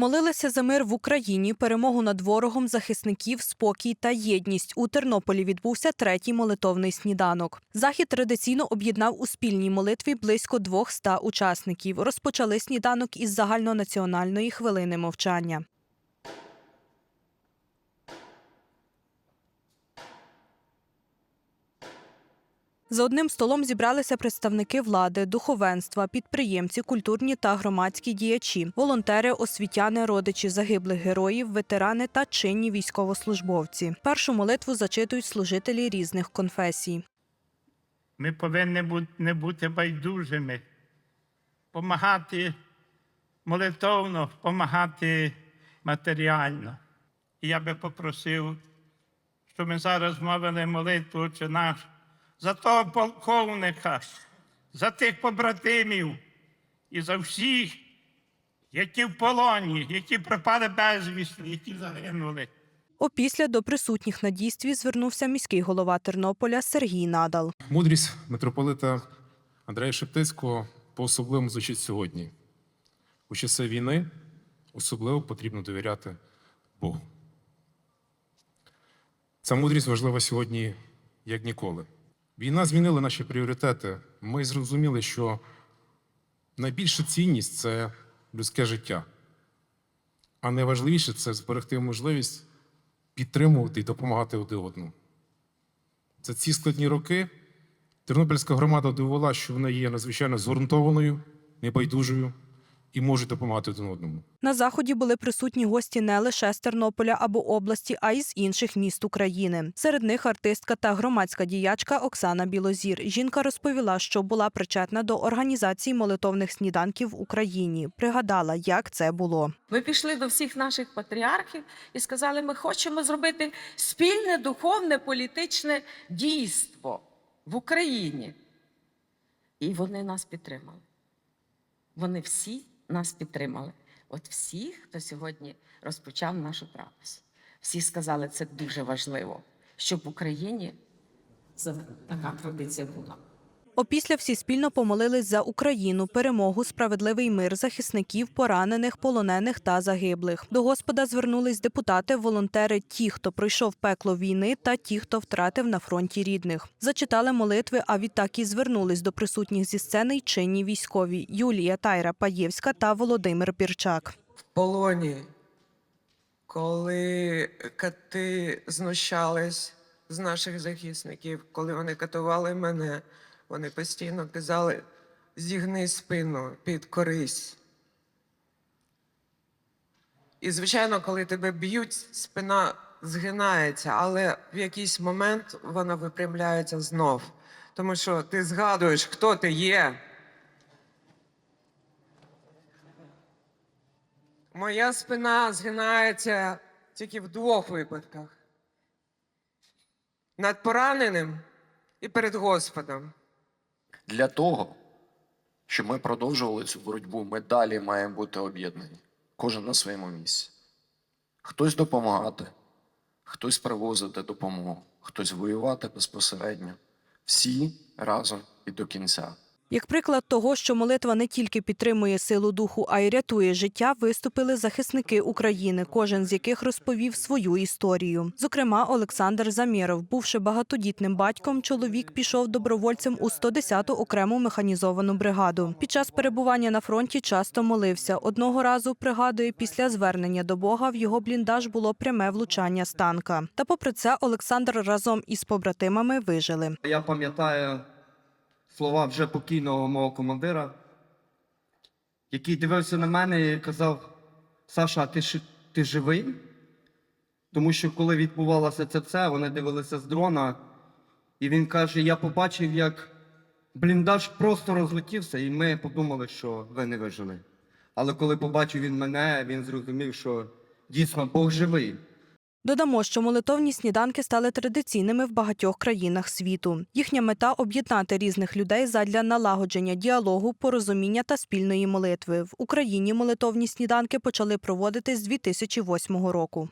Молилися за мир в Україні, перемогу над ворогом, захисників, спокій та єдність. У Тернополі відбувся третій молитовний сніданок. Захід традиційно об'єднав у спільній молитві близько 200 учасників. Розпочали сніданок із загальнонаціональної хвилини мовчання. За одним столом зібралися представники влади, духовенства, підприємці, культурні та громадські діячі, волонтери, освітяни, родичі загиблих героїв, ветерани та чинні військовослужбовці. Першу молитву зачитують служителі різних конфесій. Ми повинні не бути байдужими, допомагати молитовно, допомагати матеріально. І я би попросив, щоб ми зараз мовили молитву «Отче наш за того полковника, за тих побратимів і за всіх, які в полоні, які пропали безвісти, які загинули. Опісля до присутніх на дійстві звернувся міський голова Тернополя Сергій Надал. Мудрість митрополита Андрея Шептицького по-особливому звучить сьогодні. У часи війни особливо потрібно довіряти Богу. Ця мудрість важлива сьогодні як ніколи. Війна змінила наші пріоритети. Ми зрозуміли, що найбільша цінність це людське життя, а найважливіше це зберегти можливість підтримувати і допомагати один одному. За ці складні роки Тернопільська громада довела, що вона є надзвичайно згуртованою, небайдужою і може допомагати один одному. На заході були присутні гості не лише з Тернополя або області, а й з інших міст України. Серед них артистка та громадська діячка Оксана Білозір. Жінка розповіла, що була причетна до організації молитовних сніданків в Україні. Пригадала, як це було. Ми пішли до всіх наших патріархів і сказали, ми хочемо зробити спільне духовне політичне дійство в Україні. І вони нас підтримали. Вони всі нас підтримали. От всі, хто сьогодні розпочав нашу трапезу. Всі сказали, це дуже важливо, щоб в Україні така традиція була. Опісля всі спільно помолились за Україну, перемогу, справедливий мир, захисників, поранених, полонених та загиблих. До Господа звернулись депутати, волонтери, ті, хто пройшов пекло війни, та ті, хто втратив на фронті рідних. Зачитали молитви, а відтак і звернулись до присутніх зі сцени й чинні військові Юлія Тайра Паєвська та Володимир Пірчак. в полоні, коли кати знущались з наших захисників, коли вони катували мене, вони постійно казали: зігни спину, підкорись. І, звичайно, коли тебе б'ють, спина згинається, але в якийсь момент вона випрямляється знов. Тому що ти згадуєш, хто ти є. Моя спина згинається тільки в двох випадках: над пораненим і перед Господом. Для того, щоб ми продовжували цю боротьбу, ми далі маємо бути об'єднані. Кожен на своєму місці. Хтось допомагати, хтось привозити допомогу, хтось воювати безпосередньо. Всі разом і до кінця. Як приклад того, що молитва не тільки підтримує силу духу, а й рятує життя, виступили захисники України, кожен з яких розповів свою історію. Зокрема, Олександр Замєров, бувши багатодітним батьком, чоловік пішов добровольцем у 110-ту окрему механізовану бригаду. Під час перебування на фронті часто молився. Одного разу пригадує, після звернення до Бога в його бліндаж було пряме влучання з танка. Та попри це, Олександр разом із побратимами вижили. Я пам'ятаю слова вже покійного мого командира, який дивився на мене і казав: Саша, ти, ти живий? Тому що коли відбувалося це все, вони дивилися з дрона, і він каже: Я побачив, як бліндаж просто розлетівся, і ми подумали, що ви не вижили. Але коли побачив він мене, він зрозумів, що дійсно Бог живий. Додамо, що молитовні сніданки стали традиційними в багатьох країнах світу. Їхня мета об'єднати різних людей задля налагодження діалогу, порозуміння та спільної молитви. В Україні молитовні сніданки почали проводити з 2008 року.